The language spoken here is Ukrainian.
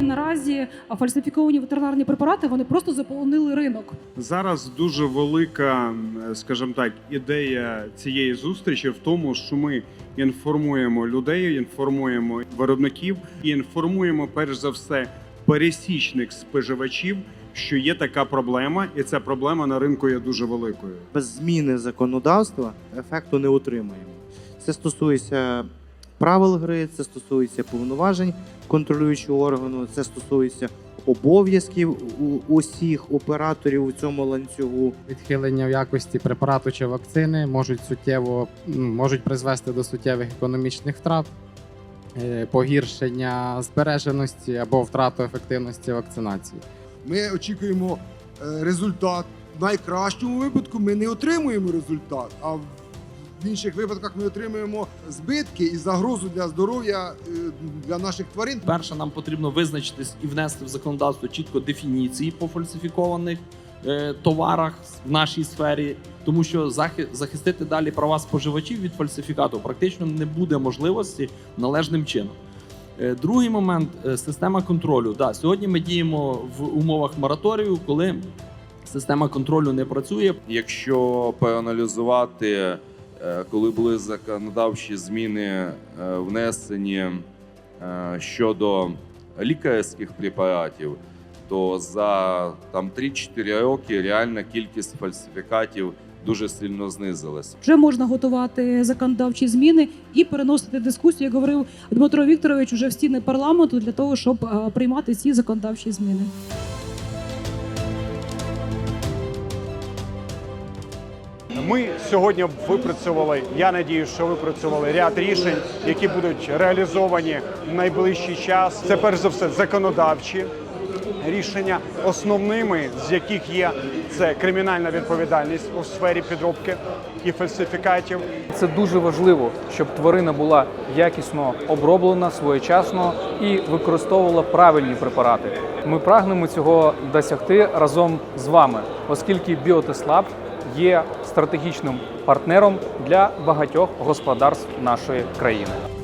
Наразі фальсифіковані ветеринарні препарати вони просто заполонили ринок. Зараз дуже велика, скажімо так, ідея цієї зустрічі в тому, що ми інформуємо людей, інформуємо виробників і інформуємо перш за все пересічних споживачів, що є така проблема, і ця проблема на ринку є дуже великою. без зміни законодавства ефекту не отримаємо. Це стосується правил гри, це стосується повноважень контролюючого органу, це стосується обов'язків у- усіх операторів у цьому ланцюгу. Відхилення в якості препарату чи вакцини можуть суттєво ну, можуть призвести до суттєвих економічних втрат, е, погіршення збереженості або втрату ефективності вакцинації. Ми очікуємо е, результат. В найкращому випадку ми не отримуємо результат, а в інших випадках ми отримуємо збитки і загрозу для здоров'я е, для наших тварин. Перше, нам потрібно визначитись і внести в законодавство чітко дефініції по фальсифікованих е, товарах в нашій сфері, тому що захистити далі права споживачів від фальсифікату практично не буде можливості належним чином. Е, Другий момент система контролю. Да, сьогодні ми діємо в умовах мораторію, коли система контролю не працює. Якщо проаналізувати, коли були законодавчі зміни е, внесені е, щодо лікарських препаратів, то за там 3-4 роки реальна кількість фальсифікатів дуже сильно знизилась. Вже можна готувати законодавчі зміни і переносити дискусію, як говорив Дмитро Вікторович, уже в стіни парламенту для того, щоб приймати ці законодавчі зміни. Ми сьогодні випрацювали. Я надію, що випрацювали ряд рішень, які будуть реалізовані в найближчий час. Це перш за все законодавчі рішення, основними з яких є це кримінальна відповідальність у сфері підробки і фальсифікатів. Це дуже важливо, щоб тварина була якісно оброблена своєчасно і використовувала правильні препарати. Ми прагнемо цього досягти разом з вами, оскільки Біотеслаб є стратегічним партнером для багатьох господарств нашої країни.